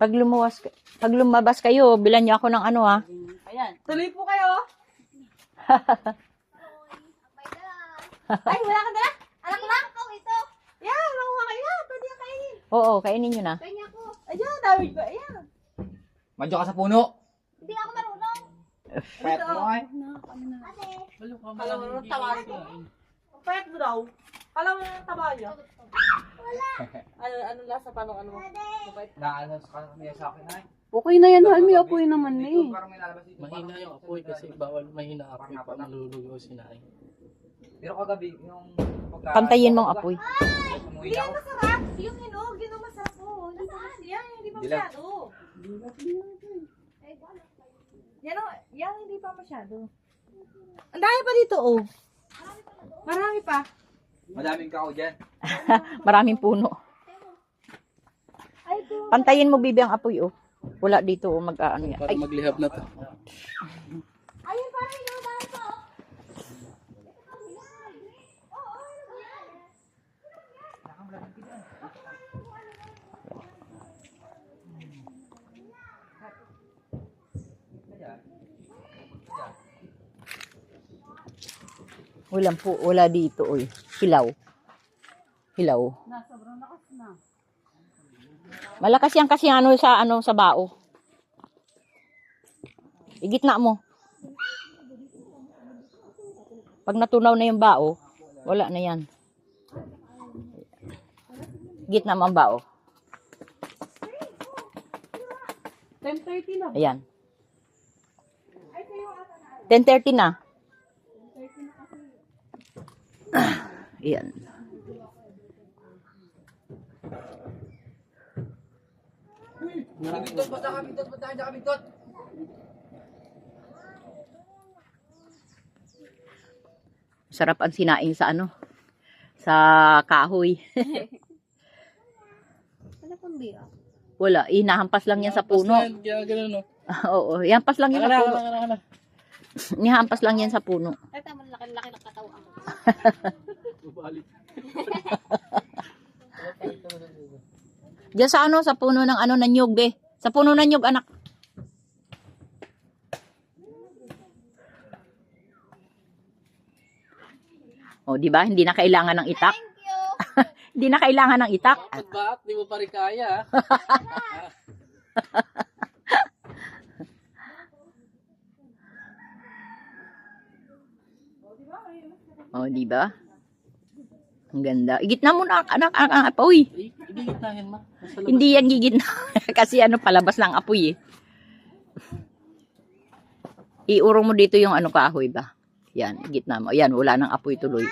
Pag lumuwas, pag lumabas kayo, bilan niyo ako ng ano ha. Ayan. Tuloy po kayo. Ay, wala ka na? Anak lang? Ikaw ito. Yan, makuha kayo. Yan, pwede yung kainin. Oo, kainin niyo na. Kanya ko. Ayan, dami ko. Ayan. Madyo ka sa puno. Hindi ako marunong. Pet mo ay. Ate. Alam mo nung tawagin ko. Payat mo daw. Alam mo yung taba niya. ano, ano lasa paano ano mo? Mabait. Na ano sa kanila sa akin ay. Okay na yan, Hal. May apoy naman na eh. Parang may lalabas dito. Mahina yung apoy kasi bawal mahina apoy pa malulugaw si Nay. Pero kagabi, yung pagka... Pantayin mong apoy. Umuwi Hindi yan masarap. Yung hinog, yun ang masarap po. Hindi pa yan, hindi pa masyado. Yan o, yan hindi pa masyado. Ang dami pa dito oh. Marami pa. Madaming kao dyan. Maraming puno. Pantayin mo bibi ang apoy oh. Wala dito oh, mag-ano yan. Para Ay, maglihab na to. Ayun parang yung dami pa oh. wala po, wala dito oy. Hilaw. Hilaw. Malakas yan kasi ano sa ano sa bao. Igitna mo. Pag natunaw na yung bao, wala na yan. Gitna mo ang bao. 10.30 na. Ayan. 10.30 na. Ayan. Kabintot, basta kabintot, basta kabintot. Sarap ang sinaing sa ano? Sa kahoy. Ano pang biya? Wala, inahampas lang yan sa puno. Kaya ganun no. Oo, ihampas lang yan sa puno. Nihampas lang yan sa puno. Ay, tama laki-laki ng katawan. Bubalik. Diyan sa ano, sa puno ng ano, ng nyug be. Sa puno ng nyug, anak. O, di ba? Hindi na kailangan ng itak. Thank you. Hindi na kailangan ng itak. Baak, di mo pa rin kaya. ah. O, di ba? Ang ganda. Igitna mo na, anak, anak, anak, apoy. Eh, Hindi gitnahin ma. Hindi yan gigitna. Kasi ano, palabas lang apoy eh. Iurong mo dito yung ano kahoy ba? Yan, gitna mo. Yan, wala nang apoy tuloy.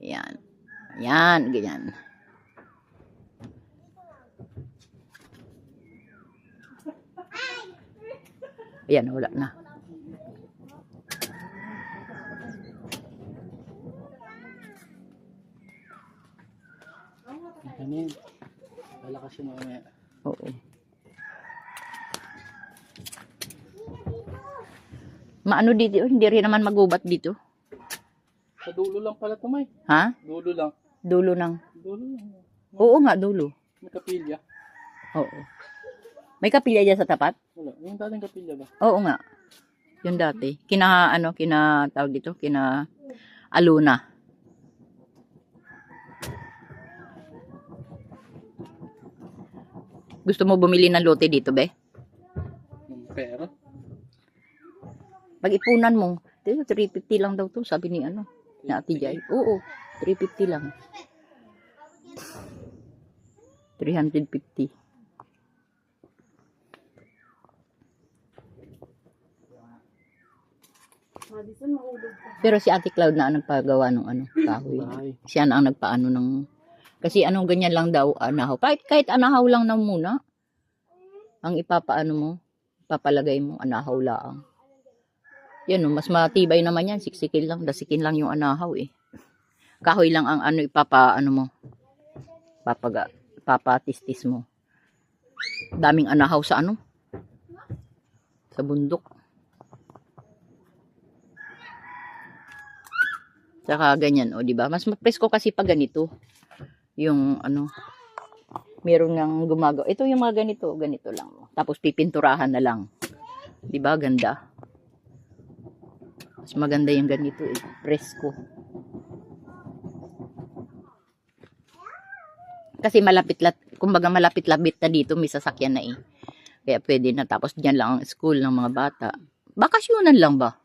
Yan. Yan, ganyan. Ayan, wala na. Ganyan. Lalakas yun mamaya. Oo. Maano dito, hindi rin naman magubat dito. Sa dulo lang pala to, May. Ha? Dulo lang. Dulo ng... Dulo lang. Oo nga, dulo. May kapilya. Oo. May kapilya dyan sa tapat? Wala. Yung dating kapilya ba? Oo nga. Yung dati. Kina, ano, kina, tawag dito, kina Aluna. Gusto mo bumili ng lote dito, be? Pera. Pag-ipunan mo, dito, 350 lang daw to, sabi ni ano, ni Ate Jai. Oo, 350 lang. 350. Madison, mahulog ka. Pero si Ate Cloud na ang nagpagawa ng ano, kahoy. Siya na ang nagpaano ng... Kasi anong ganyan lang daw, anahaw. Kahit, kahit anahaw lang na muna. Ang ipapaano mo, papalagay mo, anahaw lang. Yan o, mas matibay naman yan. Siksikin lang, dasikin lang yung anahaw eh. Kahoy lang ang ano, ipapa, ano mo, papaga, papatistis mo. Daming anahaw sa ano? Sa bundok. Saka ganyan, o di ba? Mas presko kasi pag ganito. Yung ano, Meron nang gumagawa. Ito yung mga ganito, ganito lang. Tapos pipinturahan na lang. 'Di ba ganda? Mas maganda yung ganito eh, presko. Kasi malapit lat, kumbaga malapit labit na dito, may sasakyan na eh. Kaya pwede na tapos diyan lang ang school ng mga bata. Bakasyonan lang ba?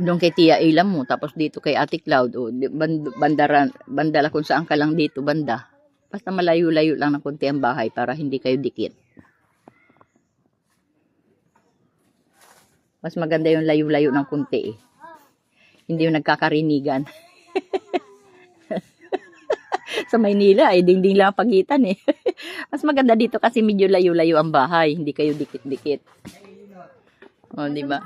Doon kay Tia Ilam mo, tapos dito kay Ate Cloud, o di- band, bandaran, bandala kung saan ka lang dito, banda. Basta malayo-layo lang ng konti ang bahay para hindi kayo dikit. Mas maganda yung layo-layo ng konti eh. Hindi yung nagkakarinigan. Sa Maynila, ay dingding lang ang pagitan eh. Mas maganda dito kasi medyo layo-layo ang bahay, hindi kayo dikit-dikit. O, di ba?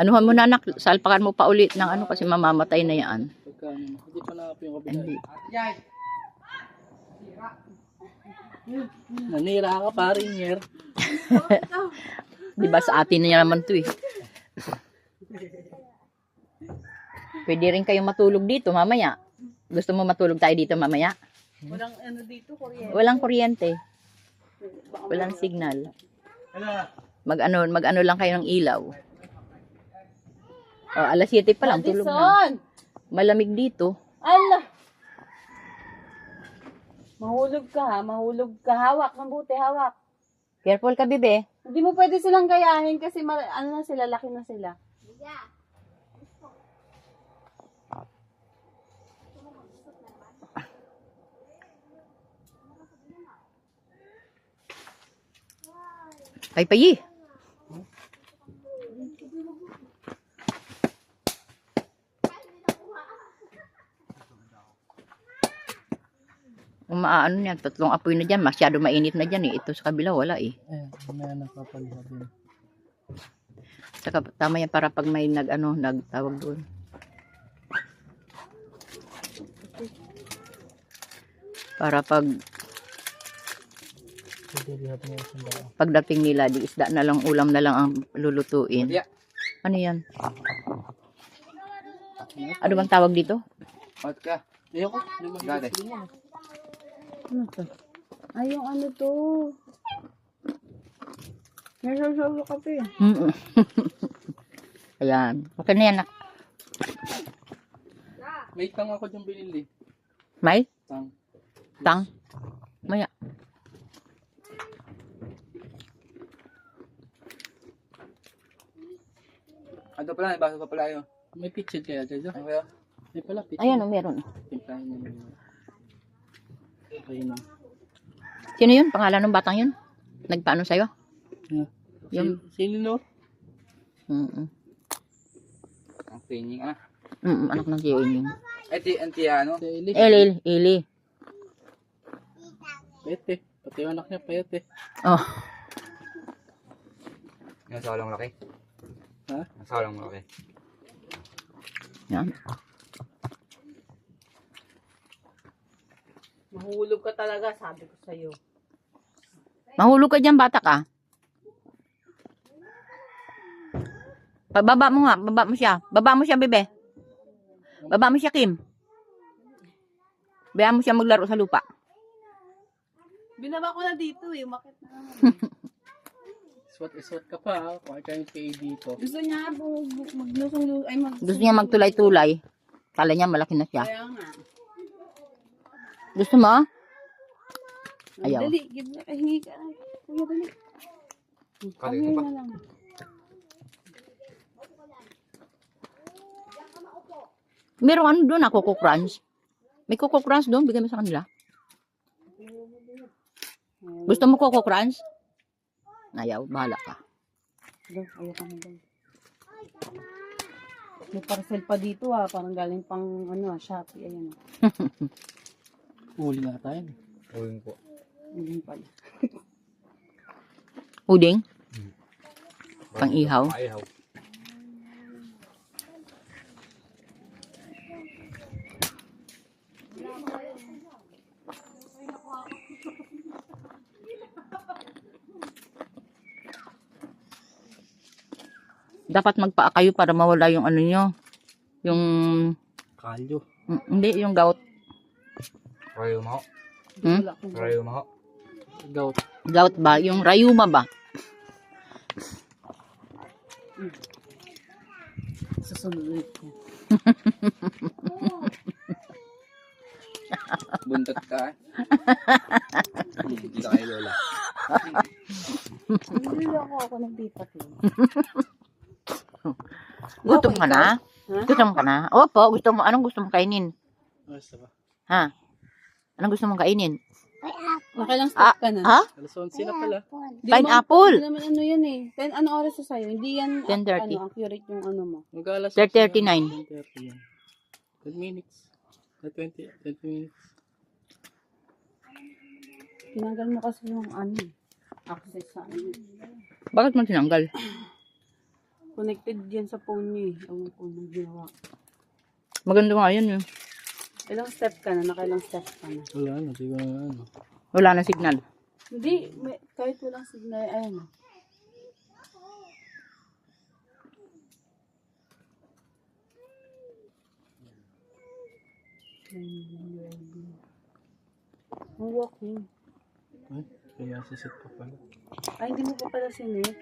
Anuhan mo na anak, salpakan mo pa ulit ng ano kasi mamamatay na yan. Hindi pa nakapin yung kabila. Hindi. Yay! Nanira ka pa rin, Yer. Di ba sa atin na naman to eh. Pwede rin kayong matulog dito mamaya. Gusto mo matulog tayo dito mamaya? Walang ano dito, kuryente. Walang kuryente. Walang signal. Mag ano, mag ano lang kayo ng ilaw. Oh, alas 7 pa lang tulog na. Malamig dito. Ala! Mahulog ka ha, mahulog ka. Hawak, mabuti, hawak. Careful ka, bebe. Hindi mo pwede silang gayahin kasi ma- ano na sila, laki na sila. Ay, payi. Umaano niyan, tatlong apoy na dyan, masyado mainit na dyan eh. Ito sa kabila, wala eh. Ayan, may nakapalihab yun. Saka tama yan para pag may nag ano, nagtawag doon. Para pag pagdating nila, di isda na lang, ulam na lang ang lulutuin. Yeah. Ano yan? Ano bang tawag dito? Mat ka. Ayoko, Gade. Ano to? Ay, yung ano to. Nasasalo ka pa eh. Mm. Ayan. Okay na yan. nak. May tang ako dyan binili. May? Tang. Tang? Maya. Ano pala, nabasa pa pala yun. May pitched kaya dyan. Ano kaya? May pala pitched. Ayan, oh, meron. Timplahin mo yun. Ayun. Sino yun? Pangalan ng batang yun? Nagpaano sa'yo? Yeah. Yung- Sino no? Mm-mm. Ang training ah. Mm-mm, anak ng tiyo yun. Eh, ti, ang tiya, ano? Si Eli. Eli, Eli. Pete. Pati yung anak niya, Pete. Oh, Yung sa walang laki. Ha? Sa walang laki. yan. Mahulog ka talaga, sabi ko sa'yo. Mahulog ka dyan, bata ka. Pababa mo nga, baba mo siya. Baba mo siya, bebe. Baba mo siya, Kim. Bayaan mo siya maglaro sa lupa. Binaba ko na dito eh, umakit na naman. Swat iswat ka pa ha. Kung kayo kayo dito. Gusto niya bu- bu- maglusong ay mag Gusto niya magtulay-tulay. Kala niya malaki na siya. Kaya nga. Gusto mo? Ayaw. Dali, give na, ay, hingi ka. Kuya, dali. Pa. na lang. Meron ano doon, ah, Coco Crunch. May Coco Crunch doon, bigay mo sa kanila. Gusto mo Coco Crunch? Ayaw, bahala ka. Ayaw ka na daw. May parcel pa dito ah, parang galing pang ano ah, Shopee, ayan ah. Uli na tayo. Uwing po. Ayun pala. Uding? Pang ihaw? Maihaw. Dapat magpaa kayo para mawala yung ano nyo. Yung, Kalyo. mm, hindi, yung gout. Rayo mo. Hmm? Rayo mo. Gout. Gout ba? Yung rayuma ba? susunod ulit ko. Buntot ka. Kita kay Lola. Hindi ako ako nagtipat eh. Gutom ka na? Ha? Gutom ka na? Opo, gusto mo. Anong gusto mo kainin? Ayos na ba? Ha? Anong gusto mong kainin? Nakailang Ah, step ka na? Ha? Alas 11 na pala. Di Pineapple. Hindi naman ano yan eh. Ten, ano oras sa sa'yo? Hindi yan 10:30. ano, accurate yung ano mo. Mag-alas 10:39. 10.30 yan. 10 minutes. Na 20, 20 minutes. Tinanggal mo kasi yung ano eh, access sa ano. Bakit mo tinanggal? Connected yan sa phone niyo eh. Ang phone ng ginawa. Maganda nga yun. eh. Ilang step ka na? Nakailang step ka na? Wala na, di ko na ano. Wala na signal. Hindi, may, kahit walang signal, oh. Ang walking. Ay, kaya sisit pa pala. Ay, hindi mo pa pala sinet.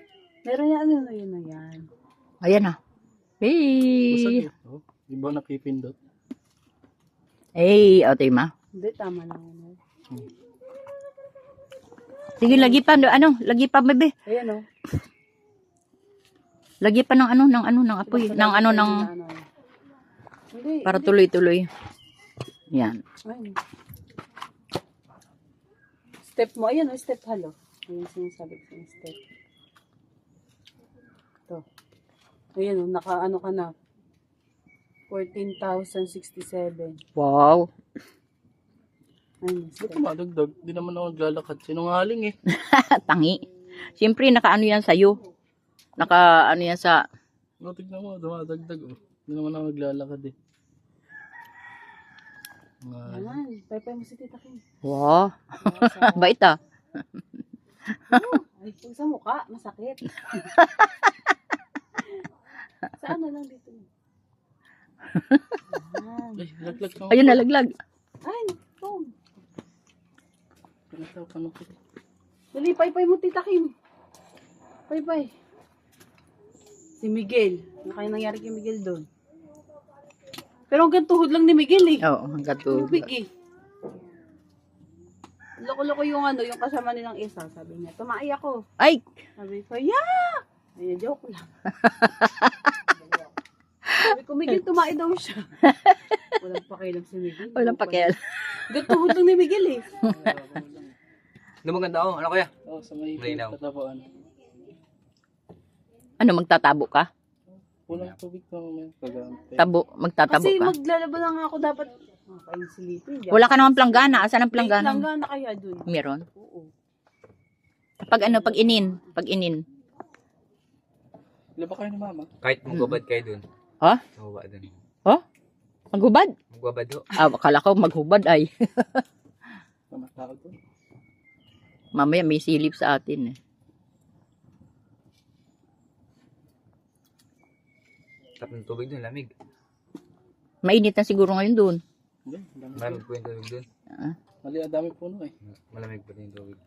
Meron yan, ano na yun na yan. Ayan na. Basta Hey! dito. Di ba nakipindot? Hey, o ma. Hindi, tama lang. Ano. Sige, lagi pa. Ano? Lagi pa, bebe. Ayan oh. Lagi pa ng ano, ng ano, ng apoy. Ng ano, ng... Ano. Hindi, Para tuloy-tuloy. Yan. Step mo. Ayan, oh, step halo. Ayan sinasabi ko yung step. Ito. Ayan, oh, naka ano ka na. 14,067. Wow. Yung Ba't tumadagdag? Di naman ako naglalakad. Sinungaling eh. Tangi. Siyempre, naka-ano yan sa'yo. Naka-ano yan sa... No, tignan mo, dumadagdag oh. Di naman ako naglalakad eh. Nga. Ayan, paypay mo si Tita Kim. Wow. Bait ah. Ay, pag sa mukha, masakit. sa ano lang dito? Ay, laglag ka. Ayun, nalaglag. Ay, naku. Pinataw ka Dali, paypay mo, Tita Kim. Paypay. Si Miguel. Ano kaya nangyari kay Miguel doon? Pero hanggang tuhod lang ni Miguel eh. Oo, hanggang to. Tubig eh. Loko-loko yung ano, yung kasama nilang isa. Sabi niya, tumai ako. Ay! Sabi ko, yeah! Ay, joke lang. Sabi ko, Miguel, daw siya. Walang pakialam si Miguel. Walang pakel. Hanggang tuhod lang ni Miguel eh. Ano maganda ako? Ano kaya? Oh, sa may Malinaw. tatapuan. Ano, magtatabo ka? Walang tubig pa. Pagante. Tabo, magtatabo Kasi ka? maglalaban lang ako dapat. Silipin. Wala ka naman planggana. Asan ang planggana? Langgana kaya dun. Meron. Oo. Pag ano, pag inin. Pag inin. Wala ba kayo ni mama? Kahit magbabad kayo dun. Ha? Magbaba dun. Oh? Maghubad? Magbabad ho. Ah, akala ko maghubad ay. Mamaya may silip sa atin eh. Tap ng tubig dun, lamig. Mainit na siguro ngayon doon. Hindi, ang dami Malamig po yung tubig dun. Mali, ang dami puno eh. Malamig po yung tubig.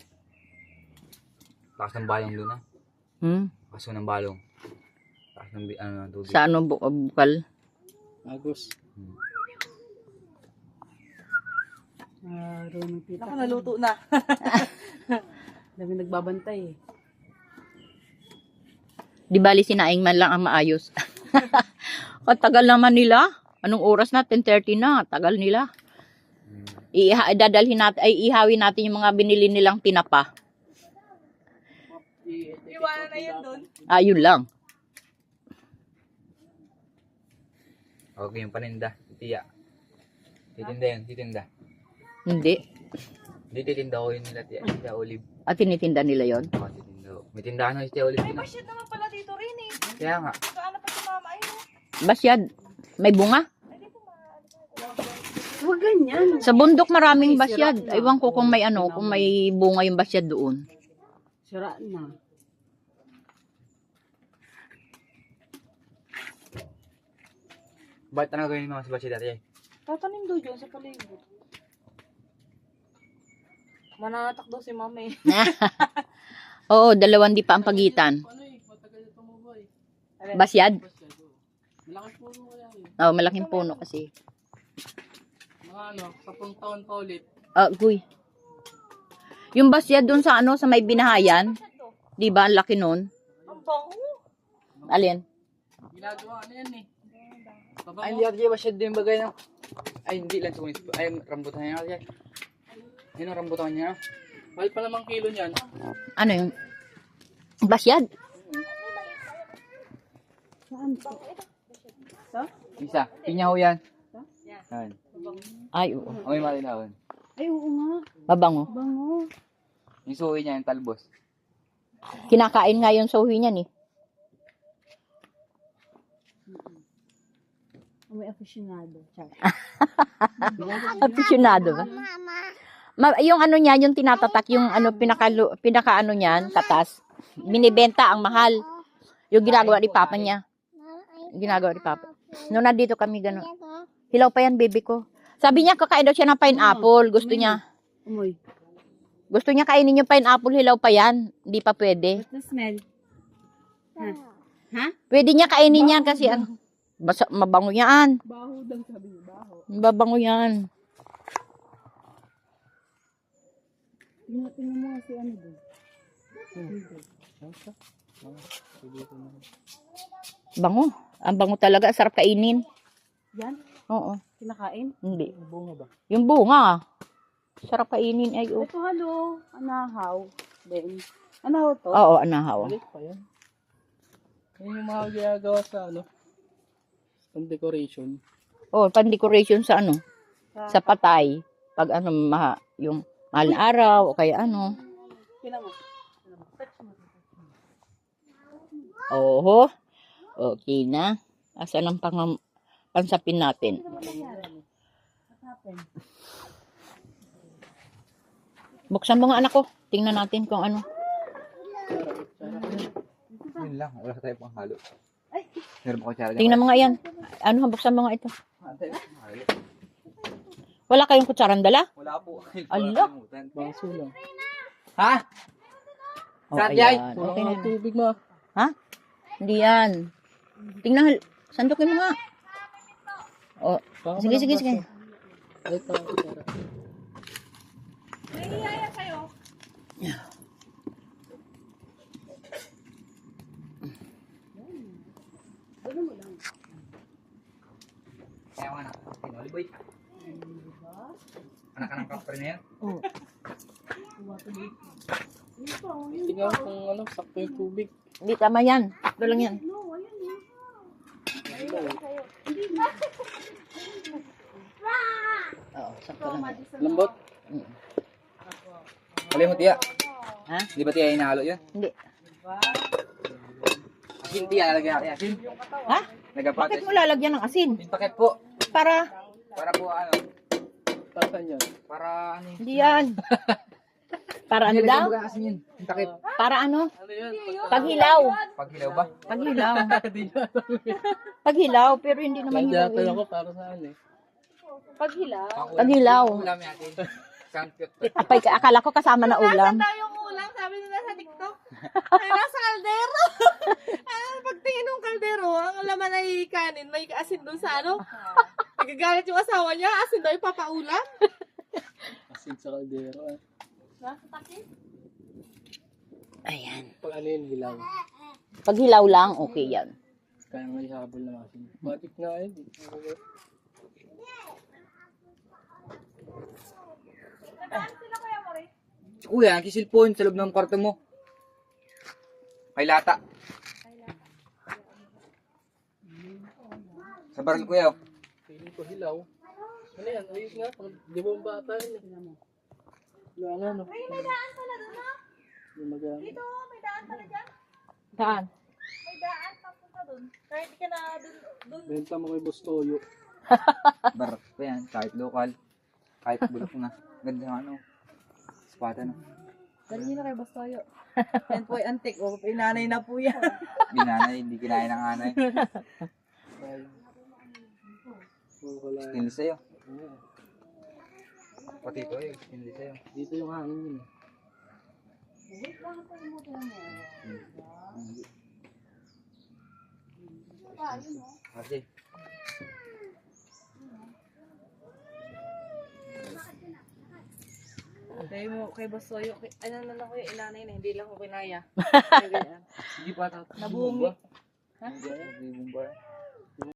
Lakas ng balong dun ah. Hmm? Kaso ng balong. Ng ano, tubig. Sa ano, bu- bukal. Agos. Ah, Ronald Tita. Ako naluto na. Dami nagbabantay eh. Di bali sinaing man lang ang maayos. Katagal naman nila. Anong oras na? 10.30 na. Tagal nila. Iha, dadalhin natin, ay ihawin natin yung mga binili nilang tinapa. Iwanan na yun doon. Ayun lang. Okay, yung paninda. Tiya. Titinda yun, titinda. Hindi. Hindi titinda ko yun nila, tiya. Tiya Olive. At tinitinda nila yon. Oo, titinda ko. May tindahan ako si Tiya Olive. May ah. basyad naman pala dito rin eh. Kaya nga. Kaano pa si mama ayun. Basyad. May bunga. Huwag ganyan. Sa bundok maraming basyad. Ewan ko kung may ano, kung may bunga yung basyad doon. Sira na. Ba't ano gawin mo sa bachi dati? Tatanim daw dyan sa palibot. Manatak daw si mama eh. Oo, dalawang di pa ang pagitan. Basyad? Malakas po kaya yun. Oo, malaking puno kasi. Mga ano, sapong taon pa ulit. Ah, guy. Yung basyad dun sa ano, sa may binahayan. Di ba, ang laki nun? Ang bango. Alin? Ginagawa ano yan eh. Baba Ay, hindi ako siya din bagay na. Ay, hindi lang sumis. Ay, rambutan niya kasi. Yun ang rambutan niya. Mahal pa namang kilo niyan. Ano yung basyad? Saan po? Isa, pinyaho yan. Yan. Ay, oo. Amoy malinawon. Ay, oo nga. Mabango. Bango. Yung suwi niya, yung talbos. Kinakain nga yung sohi niyan eh. May aficionado. Char. Aficionado ba? Ma- yung ano niya, yung tinatatak, yung ano, pinaka, pinaka ano niyan, katas. Binibenta ang mahal. Yung ginagawa ni Papa niya. Yung ginagawa ni Papa. Noong nandito kami, gano'n. Hilaw pa yan, baby ko. Sabi niya, kakain daw siya ng pineapple. Gusto niya. Umoy. Gusto niya kainin yung pineapple, hilaw pa yan. Hindi pa pwede. What's the smell? Ha? Ha? Pwede niya kainin yan kasi ano, basa, mabango yan. Baho daw sabi niya. Baho. Mabango yan. Tingnan, tingnan mo si ano doon. Bango. Ang bango talaga. Sarap kainin. Yan? Oo. Kinakain? Hindi. Bunga ba? Yung bunga. Sarap kainin. Ay, oh. Ito, halo. Anahaw. Then, anahaw to? Oo, anahaw. Balik pa yan. Yan yung mga ginagawa sa ano. Pang decoration. Oh, pan-decoration sa ano? Sa patay. Pag ano, maha, yung mahal na araw o kaya ano. Oho. Okay na. Asan ang pang pansapin natin? Buksan mo nga anak ko. Tingnan natin kung ano. Yun lang, wala tayo pang halo. Meron pa ko tsara Tingnan mo nga yan. Ano, buksan mo nga ito. Wala kayong kutsarang dala? Wala po. Ala. Baso lang. Ha? Oh, Saan? Okay Okay na. tubig ma. Ha? Hindi yan. Tingnan, sandukin mo nga. Oh, sige, walang sige, baso. sige. Ay, tama ko tara. Kaya nga na. Pinoli boy. Anak ka ng kapre na yan? Tingnan kung ano, sakto yung tubig. Hindi, tama yan. Ito lang yan. Oo, sakto lang. Lambot. Alay mo tiya. Ha? Di ba tiya inahalo yun? Hindi. Asin tiya, lalagyan natin asin. Ha? Nagapates. Bakit mo lalagyan ng asin? Yung paket po. Para, Para po ano. Tasan yan. Para ano yun. hindi yan. Para ano daw? Asin yun. Yung paket. Para ano? Ano yan? Paghilaw. Paghilaw ba? Paghilaw. Hindi na alam eh. Paghilaw, pero hindi naman hilaw. Nandiyan ako para saan eh. Paghilaw. Paghilaw. Ulam natin. Sampiot. Apay, akala ko kasama na ulam. Tayong ulang, sabi nila sa TikTok. Ay, nasa kaldero. ah, pagtingin ng kaldero, ang laman ay kanin, may asin doon sa ano. Nagagalit yung asawa niya, asin daw ipapaulam. Asin sa kaldero. ah. Nasa takip. Ayan. Pag ano yun, hilaw. Paghilaw lang, okay yan. Kaya nga ihabol ng asin. Matik nga yun. eh. Kuya, nakisilpon sa loob ng kwarto mo. Kay lata. Sa baril kuya. oh. Feeling ko hilaw. Ano yan? Ayos nga. Pag Di ba ang bata yun eh. Wala nga no. May daan pala doon? Yung magamit. Dito, may daan pala dyan. Saan? May daan papunta doon. Kahit di ka na doon. doon. Benta mo kay Bustoyo. Bar ko yan. Kahit local. Kahit bulok na. Ganda ng ano. Spata na. Dali nyo na kay Bastoyo. Yan po ay antik. O, pinanay na po yan. Binanay, hindi kinain ng anay. Stainless sa'yo. Oo. Pati ito eh, stainless sa'yo. Dito yung hangin yun. eh. Kasi, Kay mo, kay Basoyo, kay, ano na lang ko yung ilanay na, hindi lang ko kinaya. Hindi pa. Nabungi. Hindi, nagbibong ba?